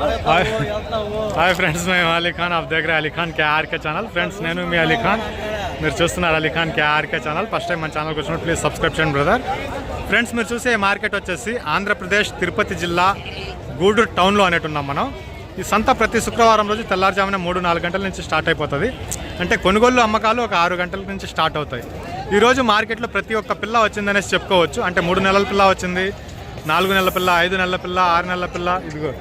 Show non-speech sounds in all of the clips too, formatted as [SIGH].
Hi hi friends మేము అలీ ఖాన్ ఆఫ్ దగ్గర Ali Khan KRK channel friends నేను మీ అలీ ఖాన్ మీరు చూస్తున్నారు Ali Khan KRK channel first time మన ఛానల్కి వచ్చినప్పుడు ప్లీజ్ సబ్స్క్రైబ్ చేయండి బ్రదర్ ఫ్రెండ్స్ మీరు చూసే మార్కెట్ వచ్చేసి ఆంధ్రప్రదేశ్ తిరుపతి జిల్లా గూడూరు టౌన్లో అనేటు ఉన్నాం మనం. ఈ సంత ప్రతి శుక్రవారం రోజు తెల్లారుజామున మూడు నాలుగు గంటల నుంచి స్టార్ట్ అయిపోతుంది. అంటే కొనుగోలు అమ్మకాలు ఒక ఆరు గంటల నుంచి స్టార్ట్ అవుతాయి. ఈరోజు మార్కెట్లో ప్రతి ఒక్క పిల్ల వచ్చిందనేసి చెప్పుకోవచ్చు. అంటే మూడు నెలల పిల్ల వచ్చింది నాలుగు నెలల పిల్ల ఐదు నెలల పిల్ల ఆరు నెలల పిల్ల ఇదిగో.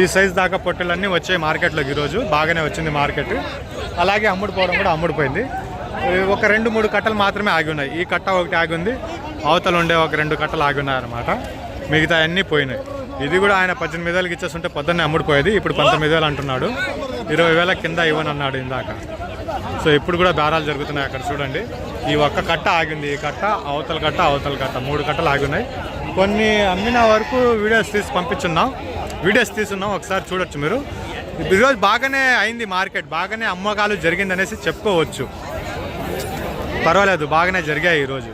ఈ సైజ్ దాకా పొట్టెలన్నీ వచ్చాయి మార్కెట్లోకి ఈరోజు బాగానే వచ్చింది మార్కెట్. అలాగే అమ్ముడుపోవడం కూడా అమ్ముడుపోయింది ఒక రెండు మూడు కట్టలు మాత్రమే ఆగి ఉన్నాయి. ఈ కట్ట ఒకటి ఆగి ఉంది. అవతల ఉండే ఒక రెండు కట్టలు ఆగి ఉన్నాయి అనమాట మిగతా అన్నీ పోయినాయి. ఇది కూడా ఆయన పద్దెనిమిది వేలకి ఇచ్చేస్తుంటే పొద్దున్నే అమ్ముడుపోయేది ఇప్పుడు పంతొమ్మిది వేలు అంటున్నాడు. ఇరవై వేల కింద ఇవ్వనన్నాడు ఇందాక. సో ఇప్పుడు కూడా బేరాలు జరుగుతున్నాయి అక్కడ చూడండి. ఈ ఒక్క కట్ట ఆగింది. ఈ కట్ట అవతల కట్ట అవతల కట్ట. మూడు కట్టలు ఆగి ఉన్నాయి. కొన్ని అమ్మిన వరకు వీడియోస్ తీసి పంపించున్నాం. వీడియోస్ తీసున్నాం ఒకసారి చూడొచ్చు మీరు. ఈరోజు బాగానే అయింది మార్కెట్ బాగానే అమ్మకాలు జరిగిందనేసి చెప్పుకోవచ్చు. పర్వాలేదు బాగానే జరిగాయి ఈరోజు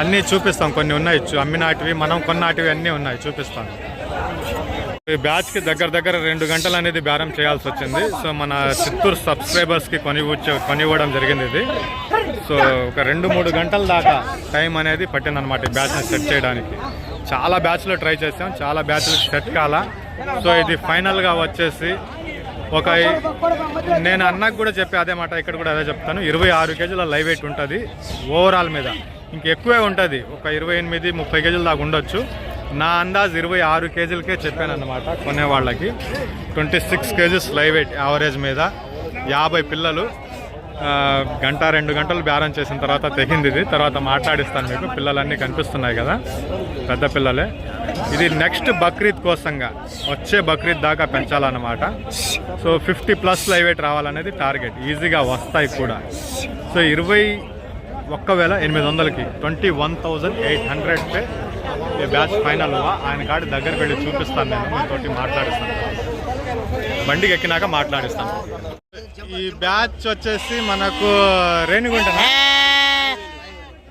అన్నీ చూపిస్తాం కొన్ని ఉన్నాయి అమ్మినాటివి మనం కొన్నాటివి అన్నీ ఉన్నాయి చూపిస్తాను. ఈ బ్యాచ్కి దగ్గర దగ్గర రెండు గంటలు అనేది బేరం చేయాల్సి వచ్చింది. సో మన చిత్తూరు సబ్స్క్రైబర్స్కి కొని కొనివ్వడం జరిగింది ఇది. సో ఒక రెండు మూడు గంటల దాకా టైం అనేది పట్టిందనమాట ఈ బ్యాచ్ని సెట్ చేయడానికి. చాలా బ్యాచ్లు ట్రై చేసాం చాలా బ్యాచ్లు సెట్ కాల. సో ఇది ఫైనల్గా వచ్చేసి ఒక నేను అన్నకు కూడా చెప్పి అదే మాట ఇక్కడ కూడా అదే చెప్తాను. ఇరవై ఆరు కేజీల లైవ్ వెయిట్ ఉంటుంది ఓవరాల్ మీద. ఇంకెక్కువే ఉంటుంది. ఒక ఇరవై ఎనిమిది ముప్పై కేజీల దాకా ఉండొచ్చు. నా అందాజ్ ఇరవై ఆరు కేజీలకే చెప్పాను అనమాట కొనేవాళ్ళకి. Twenty six kgs live weight average మీద. యాభై పిల్లలు గంట రెండు గంటలు బేరం చేసిన తర్వాత తెగింది ఇది. తర్వాత మాట్లాడిస్తాను మీకు. పిల్లలన్నీ కనిపిస్తున్నాయి కదా. పెద్ద పిల్లలే. ఇది నెక్స్ట్ బక్రీద్ కోసంగా వచ్చే బక్రీద్ దాకా పెంచాలన్నమాట. So fifty plus live weight రావాలనేది target. ఈజీగా వస్తాయి కూడా. సో ఇరవై ఒక్క వేల ఎనిమిది వందలకి twenty one thousand eight hundred per batch final ఆయన కాడి దగ్గరికి వెళ్ళి చూపిస్తాను నేను. మీతోటి మాట్లాడిస్తాను. బండికి ఎక్కినాక మాట్లాడిస్తాను. ఈ బ్యాచ్ వచ్చేసి మనకు రేణిగుంట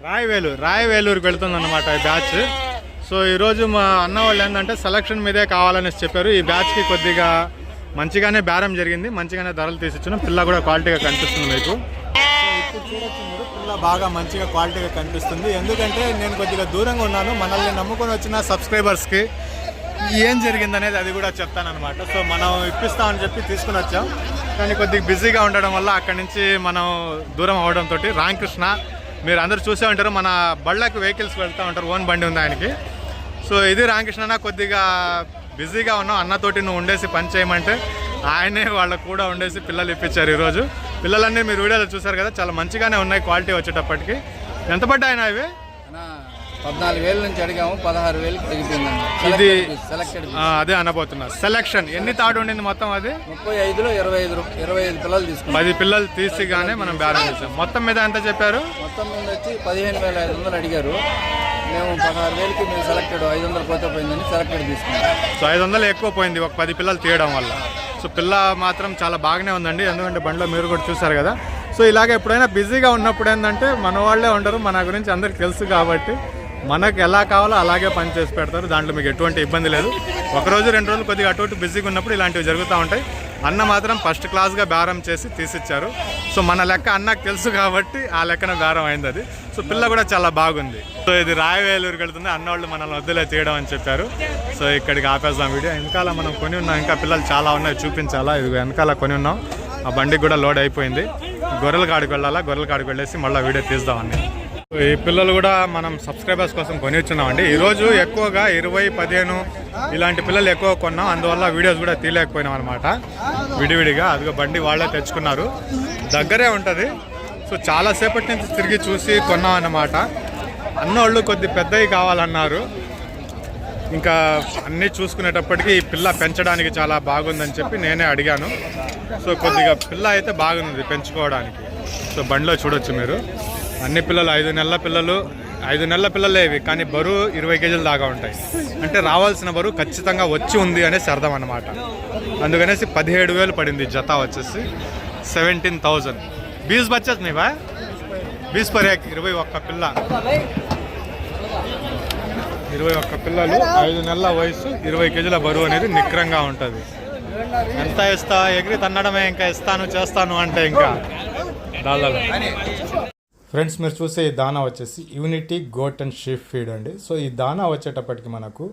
రాయవేలు రాయవేలూరుకి వెళ్తుంది ఈ బ్యాచ్. సో ఈరోజు మా అన్న వాళ్ళు ఏంటంటే సెలక్షన్ మీదే కావాలనేసి చెప్పారు. ఈ బ్యాచ్కి కొద్దిగా మంచిగానే బేరం జరిగింది. మంచిగానే ధరలు తీసిచ్చిన పిల్ల కూడా క్వాలిటీగా కనిపిస్తుంది మీకు. ఇప్పుడు చూడొచ్చు మీరు పిల్ల బాగా మంచిగా క్వాలిటీగా కనిపిస్తుంది. ఎందుకంటే నేను కొద్దిగా దూరంగా ఉన్నాను. మనల్ని నమ్ముకొని వచ్చిన సబ్స్క్రైబర్స్కి ఏం జరిగిందనేది అది కూడా చెప్తానమాట సో మనం ఇప్పిస్తామని చెప్పి తీసుకుని వచ్చాం. కానీ కొద్దిగా బిజీగా ఉండడం వల్ల అక్కడి నుంచి మనం దూరం అవడంతో రామకృష్ణ మీరు అందరూ చూసే ఉంటారు. మన బళ్ళకి వెహికల్స్ వెళ్తూ ఉంటారు. ఓన్ బండి ఉంది ఆయనకి. సో ఇది రామకృష్ణ కొద్దిగా బిజీగా ఉన్నాం అన్నతోటి నువ్వు ఉండేసి పని చేయమంటే ఆయనే వాళ్ళకు కూడా ఉండేసి పిల్లలు ఇప్పించారు ఈరోజు. పిల్లలన్నీ మీరు వీడియోలో చూసారు కదా చాలా మంచిగానే ఉన్నాయి క్వాలిటీ వచ్చేటప్పటికి. ఎంత పడ్డాయి ఇవి? పద్నాలుగు వేల నుంచి అడిగాము పదహారు ఇది సెలెక్టెడ్ ఆ, అదే అనబోతున్నా. సెలక్షన్ ఎన్ని తాడు ఉండింది మొత్తం అది? ముప్పై ఐదులో ఇరవై ఐదు ఇరవై ఐదు పిల్లలు తీసుకున్నాం. పది పిల్లలు తీసిగానే మనం బేరం చేసాం. మొత్తం మీద ఎంత చెప్పారు? మొత్తం మీద వచ్చి పదిహేను వేల ఐదు వందలు అడిగారు. మేము పదహారు వేలకి మేము సెలెక్టెడ్ ఐదు వందలు పోతే పోయిందని సెలెక్టెడ్ తీసుకున్నాం. సో ఐదు వందలు ఎక్కువ పోయింది ఒక పది పిల్లలు తీయడం వల్ల. సో పిల్ల మాత్రం చాలా బాగానే ఉందండి. ఎందుకంటే బండిలో మీరు కూడా చూసారు కదా. సో ఇలాగ ఎప్పుడైనా బిజీగా ఉన్నప్పుడు ఏంటంటే మన వాళ్ళే ఉండరు. మన గురించి అందరికి తెలుసు కాబట్టి మనకు ఎలా కావాలో అలాగే పని చేసి పెడతారు. దాంట్లో మీకు ఎటువంటి ఇబ్బంది లేదు. ఒక రోజు రెండు రోజులు కొద్దిగా అటు ఇటు బిజీగా ఉన్నప్పుడు ఇలాంటివి జరుగుతూ ఉంటాయి. అన్న మాత్రం ఫస్ట్ క్లాస్గా బేరం చేసి తీసిచ్చారు. సో మన లెక్క అన్నకు తెలుసు కాబట్టి ఆ లెక్కన బేరం అయింది అది. సో పిల్ల కూడా చాలా బాగుంది. సో ఇది రాయవేలూరుకి వెళ్తుంది. అన్న వాళ్ళు మనల్ని వద్దులే తీయడం అని చెప్పారు. సో ఇక్కడికి ఆపేద్దాం వీడియో. వెనకాల మనం కొని ఉన్నాం. ఇంకా పిల్లలు చాలా ఉన్నాయి. చూపించాలా? ఇది వెనకాల కొని ఉన్నాం. ఆ బండికి కూడా లోడ్ అయిపోయింది. గొర్రెల కాడికి వెళ్ళాలా? గొర్రెల కాడికి వెళ్ళేసి మళ్ళీ వీడియో తీద్దామని ఈ పిల్లలు కూడా మనం సబ్స్క్రైబర్స్ కోసం కొని వచ్చున్నామండి ఈరోజు ఎక్కువగా ఇరవై పదిహేను ఇలాంటి పిల్లలు ఎక్కువ కొన్నాం. అందువల్ల వీడియోస్ కూడా తీయలేకపోయినాం అనమాట విడివిడిగా అదిగో బండి వాళ్ళే తెచ్చుకున్నారు. దగ్గరే ఉంటుంది. సో చాలాసేపటి నుంచి తిరిగి చూసి కొన్నాం అన్నమాట. అన్నోళ్ళు కొద్ది పెద్దవి కావాలన్నారు. ఇంకా అన్నీ చూసుకునేటప్పటికి ఈ పిల్ల పెంచడానికి చాలా బాగుందని చెప్పి నేనే అడిగాను. సో కొద్దిగా పిల్ల అయితే బాగుంది పెంచుకోవడానికి. సో బండిలో చూడొచ్చు మీరు. అన్ని పిల్లలు ఐదు నెలల పిల్లలు ఐదు నెలల పిల్లలే ఇవి కానీ బరువు ఇరవై కేజీల దాకా ఉంటాయి. అంటే రావాల్సిన బరువు ఖచ్చితంగా వచ్చి ఉంది అనేసి అర్థం అనమాట అందుకనేసి పదిహేడు వేలు పడింది జత వచ్చేసి. సెవెంటీన్ థౌజండ్ బీస్ బచ్చెస్ నీవా? బీస్ పర్ ఇరవై ఒక్క పిల్ల. ఇరవై ఒక్క పిల్లలు ఐదు నెలల వయసు ఇరవై కేజీల బరువు అనేది నిక్రంగా ఉంటుంది. ఎంత ఇస్తా? ఎగిరి తన్నడమే ఇంకా ఇస్తాను చేస్తాను అంటే ఇంకా. దాదాపు ఫ్రెండ్స్ మీరు చూసే ఈ దానా వచ్చేసి Unity goat and sheep feed అండి. సో ఈ దానా వచ్చేటప్పటికి మనకు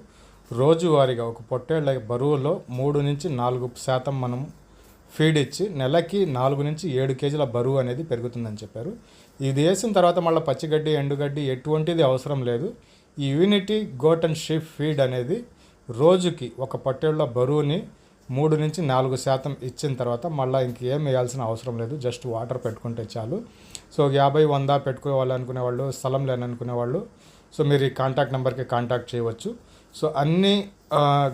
రోజువారీగా ఒక పొట్టేళ్ళ బరువులో మూడు నుంచి నాలుగు శాతం మనం ఫీడ్ ఇచ్చి నెలకి నాలుగు నుంచి ఏడు కేజీల బరువు అనేది పెరుగుతుందని చెప్పారు. ఇది వేసిన తర్వాత మళ్ళీ పచ్చిగడ్డి ఎండుగడ్డి ఎటువంటిది అవసరం లేదు. ఈ Unity goat and sheep feed అనేది రోజుకి ఒక పొట్టేళ్ళ బరువుని మూడు నుంచి నాలుగు శాతం ఇచ్చిన తర్వాత మళ్ళీ ఇంకేం వేయాల్సిన అవసరం లేదు. జస్ట్ వాటర్ పెట్టుకుంటే చాలు. సో యాభై వంద పెట్టుకోవాలనుకునే వాళ్ళు స్థలం లేననుకునే వాళ్ళు సో మీరు ఈ కాంటాక్ట్ నెంబర్కి కాంటాక్ట్ చేయవచ్చు. సో అన్ని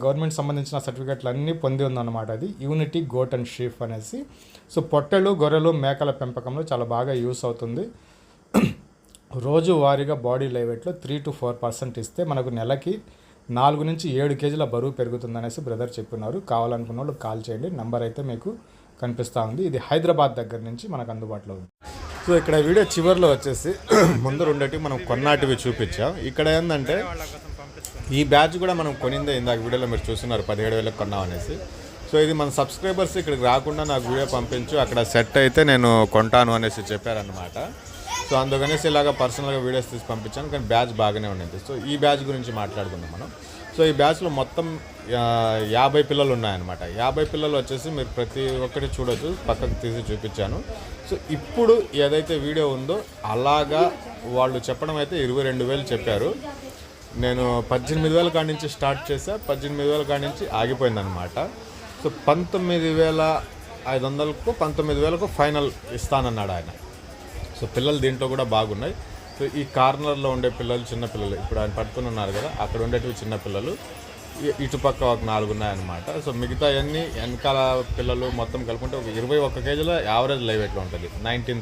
గవర్నమెంట్ సంబంధించిన సర్టిఫికెట్లు అన్నీ పొంది ఉందన్నమాట అది. యూనిటీ గోట్ అండ్ షీఫ్ అనేసి. సో పొట్టెలు గొర్రెలు మేకల పెంపకంలో చాలా బాగా యూస్ అవుతుంది. [CLEARS THROAT] రోజువారీగా బాడీ లైవెట్లో త్రీ టు ఫోర్ పర్సెంట్ ఇస్తే మనకు నెలకి నాలుగు నుంచి ఏడు కేజీల బరువు పెరుగుతుందనేసి బ్రదర్ చెప్పినారు. కావాలనుకున్న వాళ్ళు కాల్ చేయండి. నంబర్ అయితే మీకు కనిపిస్తూ ఉంది. ఇది హైదరాబాద్ దగ్గర నుంచి మనకు అందుబాటులో ఉంది. సో ఇక్కడ వీడియో చివరిలో వచ్చేసి [CLEARS THROAT] ముందర ఉండేటివి మనం కొన్నాటివి చూపించాం. ఇక్కడ ఏంటంటే ఈ బ్యాచ్ కూడా మనం కొనిందే ఇందాక వీడియోలో మీరు చూస్తున్నారు. పదిహేడు వేలకు కొన్నాం అనేసి. సో ఇది మన సబ్స్క్రైబర్స్ ఇక్కడికి రాకుండా నాకు వీడియో పంపించు. అక్కడ సెట్ అయితే నేను కొంటాను అనేసి చెప్పారనమాట సో అందుకనేసి ఇలాగ పర్సనల్గా వీడియోస్ తీసి పంపించాను కానీ బ్యాచ్ బాగానే ఉండింది. సో ఈ బ్యాచ్ గురించి మాట్లాడుకుందాం మనం. సో ఈ బ్యాచ్లో మొత్తం యాభై పిల్లలు ఉన్నాయన్నమాట. యాభై పిల్లలు వచ్చేసి మీరు ప్రతి ఒక్కటి చూడొచ్చు పక్కకు తీసి చూపించాను. సో ఇప్పుడు ఏదైతే వీడియో ఉందో అలాగా వాళ్ళు చెప్పడం అయితే ఇరవై రెండు వేలు చెప్పారు. నేను పద్దెనిమిది వేల కాడి నుంచి స్టార్ట్ చేసా పద్దెనిమిది వేల కాడి నుంచి ఆగిపోయిందనమాట సో పంతొమ్మిది వేల ఐదు వందలకు పంతొమ్మిది వేలకు ఫైనల్ ఇస్తానన్నాడు ఆయన. సో పిల్లలు దీంట్లో కూడా బాగున్నాయి. సో ఈ కార్నర్లో ఉండే పిల్లలు చిన్న పిల్లలు ఇప్పుడు ఆయన పట్టుకుని ఉన్నారు కదా అక్కడ ఉండేటివి చిన్న పిల్లలు. ఇటుపక్క ఒక నాలుగు ఉన్నాయన్నమాట. సో మిగతా అన్ని వెనకాల పిల్లలు మొత్తం కలుపుకుంటే ఒక ఇరవై ఒక్క కేజీలో యావరేజ్ లైవ్ ఎట్లా ఉంటుంది? నైన్టీన్